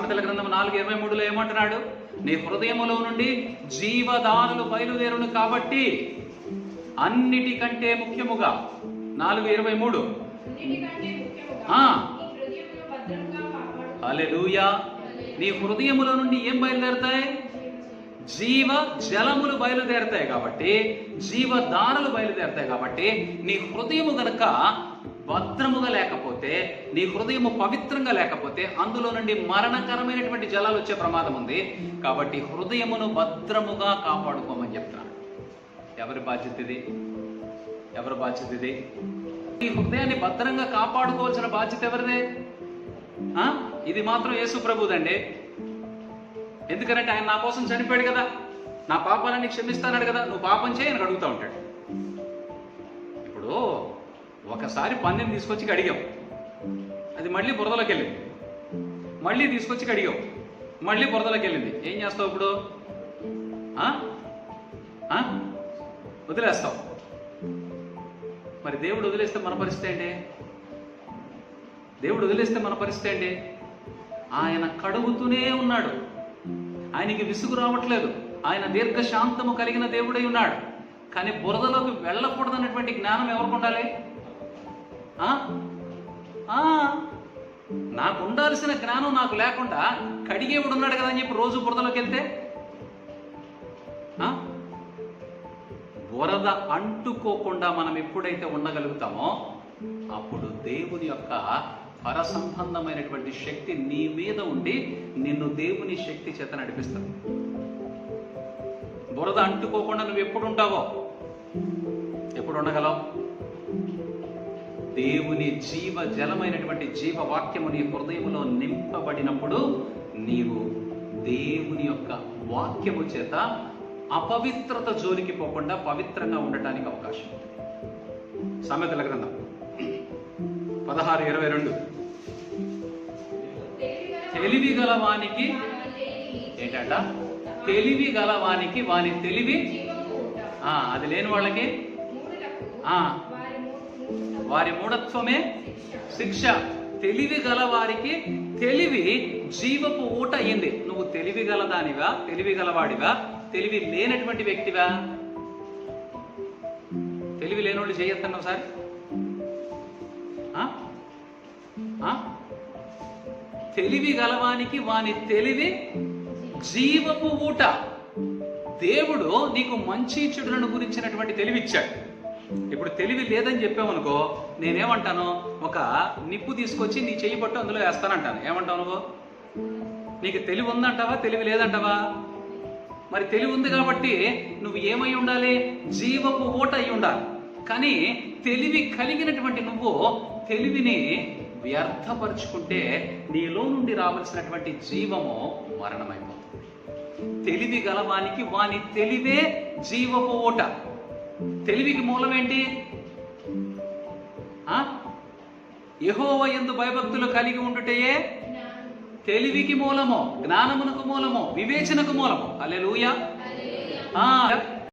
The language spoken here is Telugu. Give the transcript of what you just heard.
సామెతల గ్రంథం నాలుగు ఇరవై మూడులో ఏమంటున్నాడు? నీ హృదయములో నుండి జీవదారులు బయలుదేరును కాబట్టి అన్నిటికంటే ముఖ్యముగా నాలుగు ఇరవై మూడు. అలెలుయా నీ హృదయములో నుండి ఏం బయలుదేరుతాయి? జీవ జలములు బయలుదేరుతాయి కాబట్టి జీవధారలు బయలుదేరుతాయి కాబట్టి నీ హృదయము గనక భద్రముగా లేకపోతే నీ హృదయము పవిత్రంగా లేకపోతే అందులో నుండి మరణకరమైనటువంటి జలాలు వచ్చే ప్రమాదం ఉంది. కాబట్టి హృదయమును భద్రముగా కాపాడుకోమని చెప్తున్నాను ఎవరి బాధ్యత ఇది? ఎవరి బాధ్యత ఇది? ఈ హృదయాన్ని భద్రంగా కాపాడుకోవాల్సిన బాధ్యత ఎవరిదే? ఇది మాత్రం యేసు ప్రభుదండి. ఎందుకంటే ఆయన నా కోసం చనిపోయాడు కదా. నా పాపాలన్నీ క్షమిస్తానాడు కదా. నువ్వు పాపం చేయని అడుగుతూ ఉంటాడు. ఒకసారి పందెం తీసుకొచ్చి అడిగాం అది మళ్ళీ బురదలోకి వెళ్ళింది మళ్ళీ తీసుకొచ్చి కడిగాం. మళ్ళీ బురదలోకి వెళ్ళింది ఏం చేస్తావు ఇప్పుడు? ఆ? వదిలేస్తావు. మరి దేవుడు వదిలేస్తే మన పరిస్థితి ఏంటి? దేవుడు వదిలేస్తే మన పరిస్థితి ఏంటి? ఆయన కడుగుతూనే ఉన్నాడు. ఆయనకి విసుగు రావట్లేదు. ఆయన దీర్ఘశాంతము కలిగిన దేవుడై ఉన్నాడు. కానీ బురదలోకి వెళ్ళకూడదన్నటువంటి జ్ఞానం ఎవరికి ఉండాలి? నాకు ఉండాల్సిన జ్ఞానం నాకు లేకుండా కడిగేవుడు ఉన్నాడు కదా అని చెప్పి రోజు బురదలోకి వెళ్తే? ఆ? బురద అంటుకోకుండా మనం ఎప్పుడైతే ఉండగలుగుతామో అప్పుడు దేవుని యొక్క పరసంబంధమైనటువంటి శక్తి నీ మీద ఉండి నిన్ను దేవుని శక్తి చేత నడిపిస్తాను బురద అంటుకోకుండా నువ్వు ఎప్పుడు ఉంటావో? ఎప్పుడు ఉండగలవు? దేవుని జీవ జలమైనటువంటి జీవ వాక్యము నీ హృదయములో నింపబడినప్పుడు నీవు దేవుని యొక్క వాక్యము చేత అపవిత్రత జోలికి పోకుండా పవిత్రంగా ఉండటానికి అవకాశం ఉంది. సామెతల గ్రంథం. పదహారు ఇరవై రెండు. తెలివి గలవానికి ఏంటంట? తెలివి గలవానికి వాని తెలివి అది లేని వాళ్ళకి. వారి మూఢత్వమే శిక్ష. తెలివి గల వారికి తెలివి జీవపు ఊట అయింది నువ్వు తెలివి గలదానివా తెలివి గలవాడివా తెలివి లేనటువంటి వ్యక్తివా? తెలివి లేనోళ్ళు చేయొద్దన్న ఒకసారి. ఆ? ఆ? తెలివి గలవానికి వాని తెలివి జీవపు ఊట. దేవుడు నీకు మంచి చెడులను గురించినటువంటి తెలివిచ్చాడు. ఇప్పుడు తెలివి లేదని చెప్పామనుకో నేనేమంటాను? ఒక నిప్పు తీసుకొచ్చి నీ చెయ్యి పట్టు అందులో వేస్తానంటాను. ఏమంటావు నువ్వు? నీకు తెలివి ఉందంటావా? తెలివి లేదంటావా? మరి తెలివి ఉంది కాబట్టి నువ్వు ఏమై ఉండాలి? జీవపు ఓట అయి ఉండాలి. కానీ తెలివి కలిగినటువంటి నువ్వు తెలివిని వ్యర్థపరుచుకుంటే నీలో నుండి రావాల్సినటువంటి జీవము మరణమైపోతుంది. తెలివి గలవానికి వాని తెలివే జీవపు ఓట తెలివికి మూలం ఏంటి ఆ? యెహోవా యందు భయభక్తులు కలిగి ఉండుటయే. తెలివికి మూలము జ్ఞానమునకు మూలము వివేచనకు మూలము అల్లెలూయా